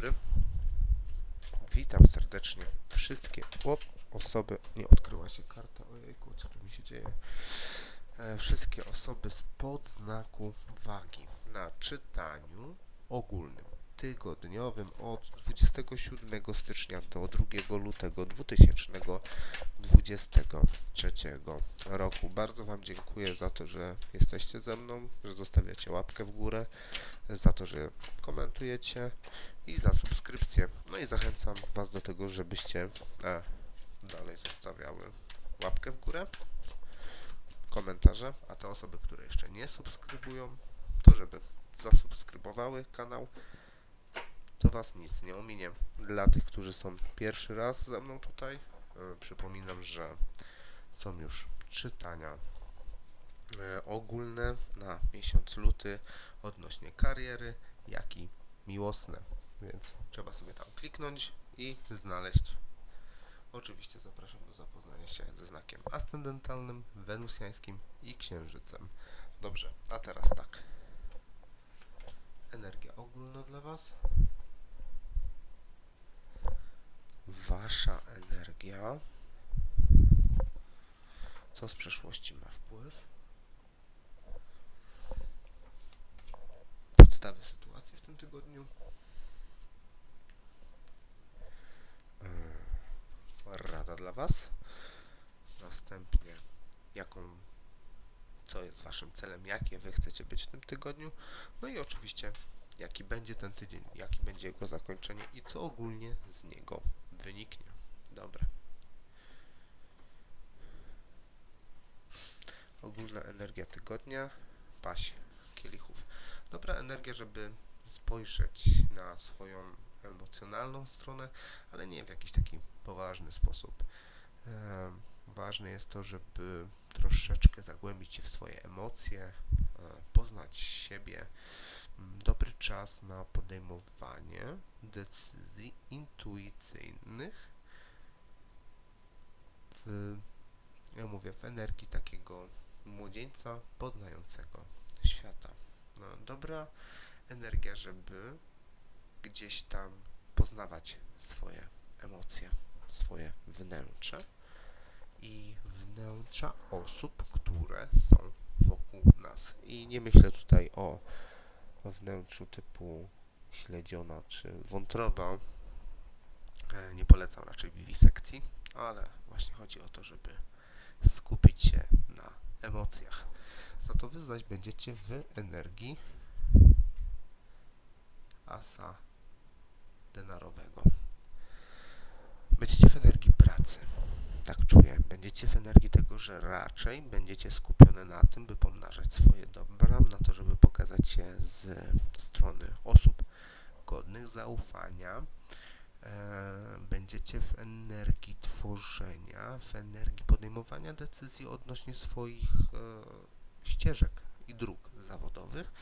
dobry. Witam serdecznie wszystkie osoby. Nie odkryła się karta. Ojejku, co tu mi się dzieje? E, wszystkie osoby spod znaku wagi na czytaniu ogólnym tygodniowym od 27 stycznia do 2 lutego 2023 roku. Bardzo Wam dziękuję za to, że jesteście ze mną, że zostawiacie łapkę w górę, za to, że komentujecie i za subskrypcję. No i zachęcam Was do tego, żebyście e, dalej zostawiały łapkę w górę, komentarze, a te osoby, które jeszcze nie subskrybują, to żeby zasubskrybowały kanał, to Was nic nie ominie. Dla tych, którzy są pierwszy raz ze mną tutaj, e, przypominam, że są już czytania e, ogólne na miesiąc luty odnośnie kariery, jak i miłosne. Więc trzeba sobie tam kliknąć i znaleźć. Oczywiście zapraszam do zapoznania się ze znakiem ascendentalnym, wenusjańskim i księżycem. Dobrze, a teraz tak. Energia ogólna dla Was. Wasza energia. Co z przeszłości ma wpływ? Podstawy sytuacji w tym tygodniu. Yy, Rada dla Was. Następnie, jaką, co jest Waszym celem, jakie Wy chcecie być w tym tygodniu. No i oczywiście, jaki będzie ten tydzień, jaki będzie jego zakończenie i co ogólnie z niego wyniknie. Dobra. Ogólna energia tygodnia, paść kielichów. Dobra energia, żeby spojrzeć na swoją emocjonalną stronę, ale nie w jakiś taki poważny sposób. Em, ważne jest to, żeby troszeczkę zagłębić się w swoje emocje, e, poznać siebie. Mm, Dobry czas na podejmowanie decyzji intuicyjnych w, ja mówię, w energii takiego młodzieńca poznającego świata. No, dobra energia, żeby gdzieś tam poznawać swoje emocje, swoje wnętrze i wnętrza osób, które są wokół nas. I nie myślę tutaj o wnętrzu typu śledziona czy wątroba. E, Nie polecam raczej wiwisekcji, ale właśnie chodzi o to, żeby skupić się na emocjach. Za to wy zaś będziecie w energii asa denarowego. Będziecie w energii pracy. Tak czuję. Będziecie w energii tego, że raczej będziecie skupione na tym, by pomnażać swoje dobra, na to, żeby pokazać się z strony osób godnych zaufania. E, będziecie w energii tworzenia, w energii podejmowania decyzji odnośnie swoich e, ścieżek i dróg zawodowych.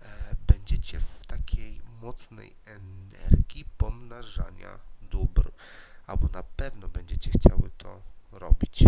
E, będziecie w takiej mocnej energii pomnażania dóbr, albo na pewno będziecie chciały to robić.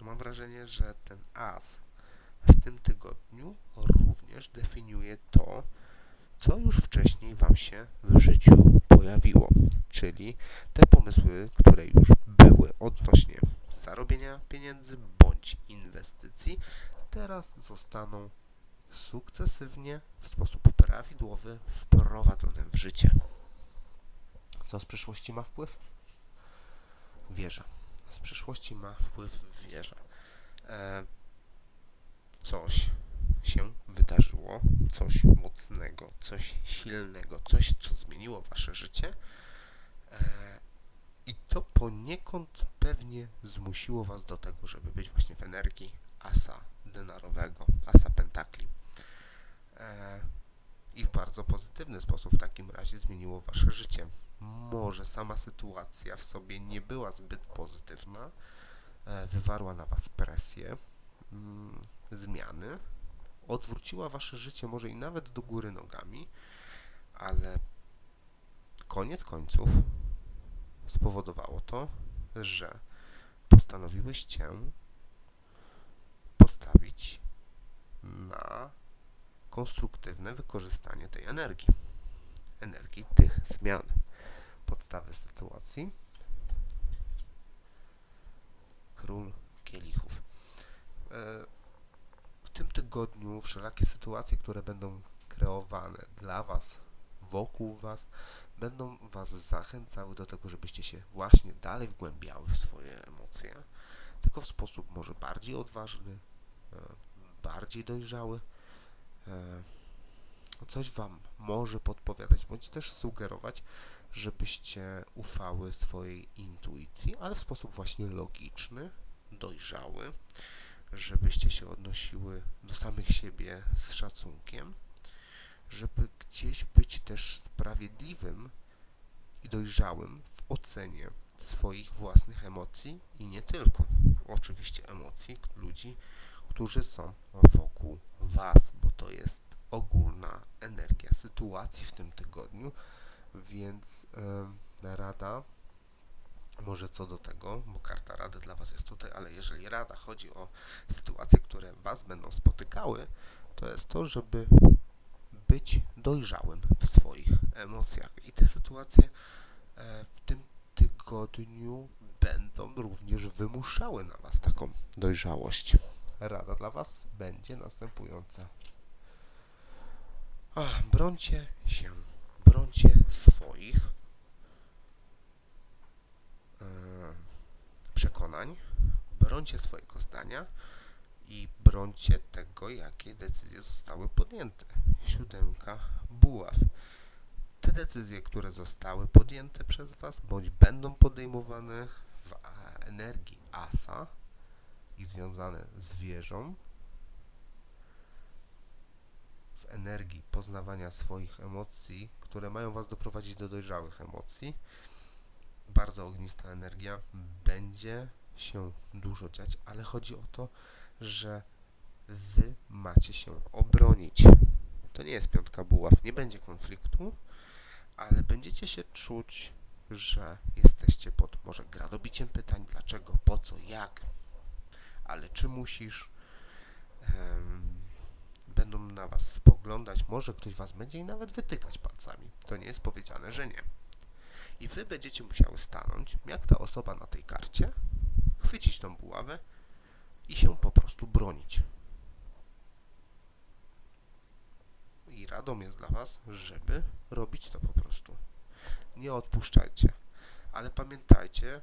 Mam wrażenie, że ten as w tym tygodniu również definiuje to, co już wcześniej Wam się w życiu pojawiło, czyli te pomysły, które już były odnośnie zarobienia pieniędzy bądź inwestycji, teraz zostaną sukcesywnie w sposób prawidłowy wprowadzone w życie. Co z przyszłości ma wpływ? Wieża. Z przyszłości ma wpływ wieża. E, coś się wydarzyło, coś mocnego, coś silnego, coś, co zmieniło wasze życie. E, I to poniekąd pewnie zmusiło was do tego, żeby być właśnie w energii asa denarowego, asa pentakli. E, I w bardzo pozytywny sposób w takim razie zmieniło wasze życie. Może sama sytuacja w sobie nie była zbyt pozytywna, e, wywarła na was presję, mm, zmiany, odwróciła wasze życie może i nawet do góry nogami, ale koniec końców spowodowało to, że postanowiłyście postawić na konstruktywne wykorzystanie tej energii. energii tych zmian. Podstawy sytuacji. Król kielichów. E, W tym tygodniu wszelakie sytuacje, które będą kreowane dla Was, wokół Was, będą Was zachęcały do tego, żebyście się właśnie dalej wgłębiały w swoje emocje, tylko w sposób może bardziej odważny, e, bardziej dojrzały. E, Coś Wam może podpowiadać, bądź też sugerować, żebyście ufały swojej intuicji, ale w sposób właśnie logiczny, dojrzały, żebyście się odnosiły do samych siebie z szacunkiem, żeby gdzieś być też sprawiedliwym i dojrzałym w ocenie swoich własnych emocji i nie tylko. Oczywiście emocji ludzi, którzy są wokół Was, to jest ogólna energia sytuacji w tym tygodniu, więc em, rada może co do tego, bo karta rady dla Was jest tutaj, ale jeżeli rada chodzi o sytuacje, które Was będą spotykały, to jest to, żeby być dojrzałym w swoich emocjach. I te sytuacje e, w tym tygodniu będą również wymuszały na Was taką dojrzałość. Rada dla Was będzie następująca. Ach, brońcie się, brońcie swoich e, przekonań, brońcie swojego zdania i brońcie tego, jakie decyzje zostały podjęte. Siódemka buław. Te decyzje, które zostały podjęte przez Was, bądź będą podejmowane w energii asa i związane z wieżą, w energii poznawania swoich emocji, które mają Was doprowadzić do dojrzałych emocji, bardzo ognista energia, będzie się dużo dziać, ale chodzi o to, że Wy macie się obronić. To nie jest piątka buław, nie będzie konfliktu, ale będziecie się czuć, że jesteście pod może gradobiciem pytań, dlaczego, po co, jak, ale czy musisz. Będą na Was spoglądać, może ktoś Was będzie i nawet wytykać palcami. To nie jest powiedziane, że nie. I Wy będziecie musiały stanąć, jak ta osoba na tej karcie, chwycić tą buławę i się po prostu bronić. I radą jest dla Was, żeby robić to po prostu. Nie odpuszczajcie. Ale pamiętajcie,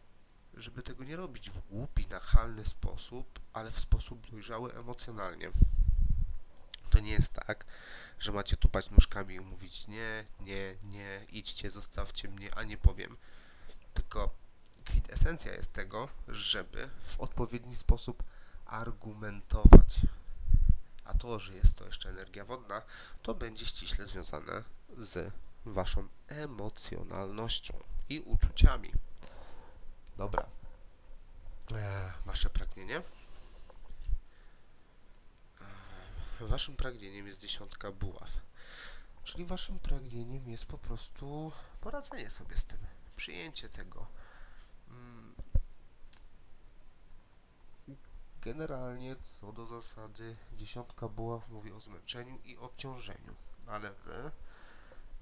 żeby tego nie robić w głupi, nachalny sposób, ale w sposób dojrzały emocjonalnie. To nie jest tak, że macie tupać nóżkami i mówić nie, nie, nie, idźcie, zostawcie mnie, a nie powiem. Tylko kwintesencja jest tego, żeby w odpowiedni sposób argumentować. A to, że jest to jeszcze energia wodna, to będzie ściśle związane z waszą emocjonalnością i uczuciami. Dobra. Eee, wasze pragnienie? Eee, Waszym pragnieniem jest dziesiątka buław. Czyli waszym pragnieniem jest po prostu poradzenie sobie z tym, przyjęcie tego. Mm. Generalnie, co do zasady, dziesiątka buław mówi o zmęczeniu i obciążeniu, ale wy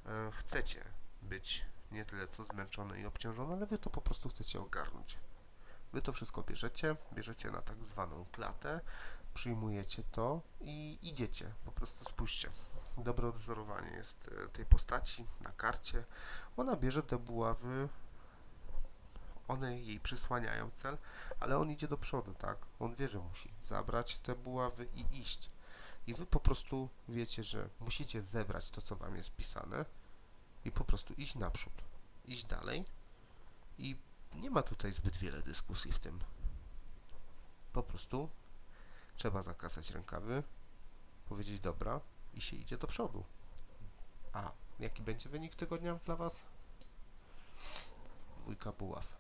e, chcecie być nie tyle co zmęczony i obciążony, ale wy to po prostu chcecie ogarnąć. Wy to wszystko bierzecie, bierzecie na tak zwaną klatę, przyjmujecie to i idziecie. Po prostu spójrzcie. Dobre odwzorowanie jest e, tej postaci na karcie. Ona bierze te buławy, one jej przysłaniają cel, ale on idzie do przodu, tak? On wie, że musi zabrać te buławy i iść. I wy po prostu wiecie, że musicie zebrać to, co wam jest pisane i po prostu iść naprzód, iść dalej i nie ma tutaj zbyt wiele dyskusji w tym. Po prostu trzeba zakasać rękawy, powiedzieć dobra i się idzie do przodu. A jaki będzie wynik tygodnia dla Was? Dwójka buław.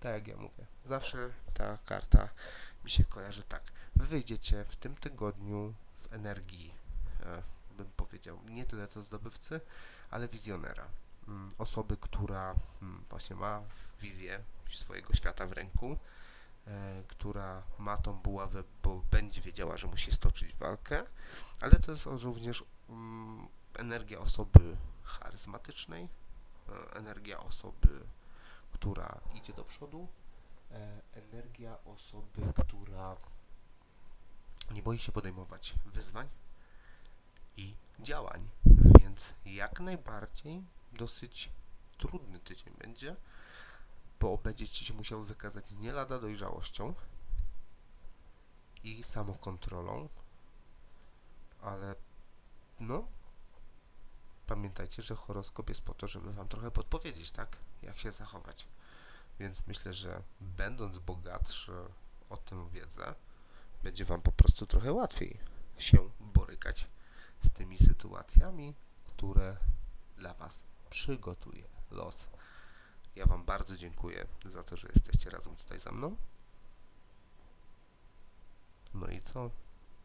Tak jak ja mówię. Zawsze ta karta mi się kojarzy tak. Wy wyjdziecie w tym tygodniu w energii, e, bym powiedział, nie tyle co zdobywcy, ale wizjonera. Mm, Osoby, która mm, właśnie ma wizję swojego świata w ręku, e, która ma tą buławę, bo będzie wiedziała, że musi stoczyć walkę, ale to jest również mm, energia osoby charyzmatycznej, e, energia osoby, która idzie do przodu, e, energia osoby, która nie boi się podejmować wyzwań i działań. Więc jak najbardziej dosyć trudny tydzień będzie, bo będziecie się musiały wykazać nie lada dojrzałością i samokontrolą, ale no pamiętajcie, że horoskop jest po to, żeby wam trochę podpowiedzieć, tak? Jak się zachować. Więc myślę, że będąc bogatszy o tę wiedzę, będzie wam po prostu trochę łatwiej się borykać z tymi sytuacjami, które dla was przygotuje los. Ja wam bardzo dziękuję za to, że jesteście razem tutaj ze mną. No i co?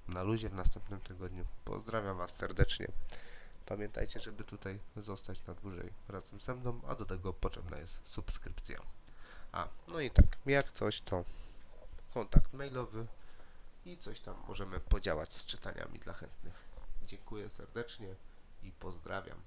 Na luzie w następnym tygodniu. Pozdrawiam was serdecznie. Pamiętajcie, żeby tutaj zostać na dłużej razem ze mną, a do tego potrzebna jest subskrypcja. A, no i tak, jak coś to kontakt mailowy i coś tam możemy podziałać z czytaniami dla chętnych. Dziękuję serdecznie i pozdrawiam.